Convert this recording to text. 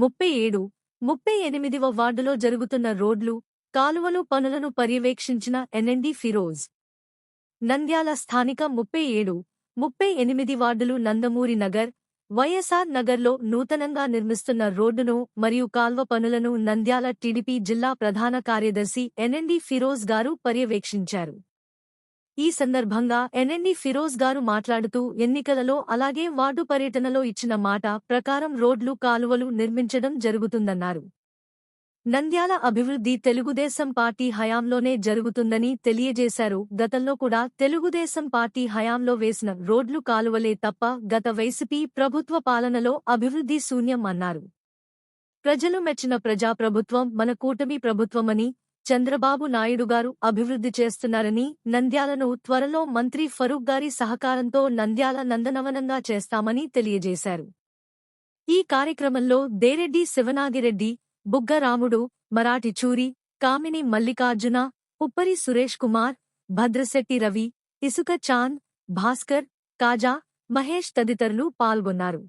ముప్పై ఏడు ముప్పై ఎనిమిదివ వార్డులో జరుగుతున్న రోడ్లు కాలువలు పనులను పర్యవేక్షించిన ఎన్ఎండి ఫిరోజ్. నంద్యాల స్థానిక ముప్పై ఏడు ముప్పై ఎనిమిది వార్డులు నందమూరి నగర్ వైఎస్ఆర్ నగర్లో నూతనంగా నిర్మిస్తున్న రోడ్డును మరియు కాల్వ పనులను నంద్యాల టీడీపీ జిల్లా ప్రధాన కార్యదర్శి ఎన్ఎండి ఫిరోజ్ గారు పర్యవేక్షించారు. ఈ సందర్భంగా ఎన్ఎండి ఫిరోజ్ గారు మాట్లాడుతూ ఎన్నికలలో అలాగే వార్డు పర్యటనలో ఇచ్చిన మాట ప్రకారం రోడ్లు కాలువలు నిర్మించడం జరుగుతుందన్నారు. నంద్యాల అభివృద్ధి తెలుగుదేశం పార్టీ హయాంలోనే జరుగుతుందని తెలియజేశారు. గతంలో కూడా తెలుగుదేశం పార్టీ హయాంలో వేసిన రోడ్లు కాలువలే తప్ప గత వైసీపీ ప్రభుత్వ పాలనలో అభివృద్ధి శూన్యం అన్నారు. ప్రజలు మెచ్చిన ప్రజాప్రభుత్వం మన కూటమి ప్రభుత్వమని చంద్రబాబు నాయుడు గారు అభివృద్ధి చేస్తున్నారని నంద్యాలను త్వరలో మంత్రి ఫరూక్ గారి సహకారంతో నంద్యాల నందనవనంగా చేస్తామని తెలియజేశారు. ఈ కార్యక్రమంలో దేరెడ్డి శివనాగిరెడ్డి బుగ్గరాముడు రాముడు చూరి కామిని మల్లికార్జున ఉప్పరి సురేష్ కుమార్ భద్రశెట్టి రవి ఇసుక చాంద్ భాస్కర్ కాజా మహేష్ తదితరులు పాల్గొన్నారు.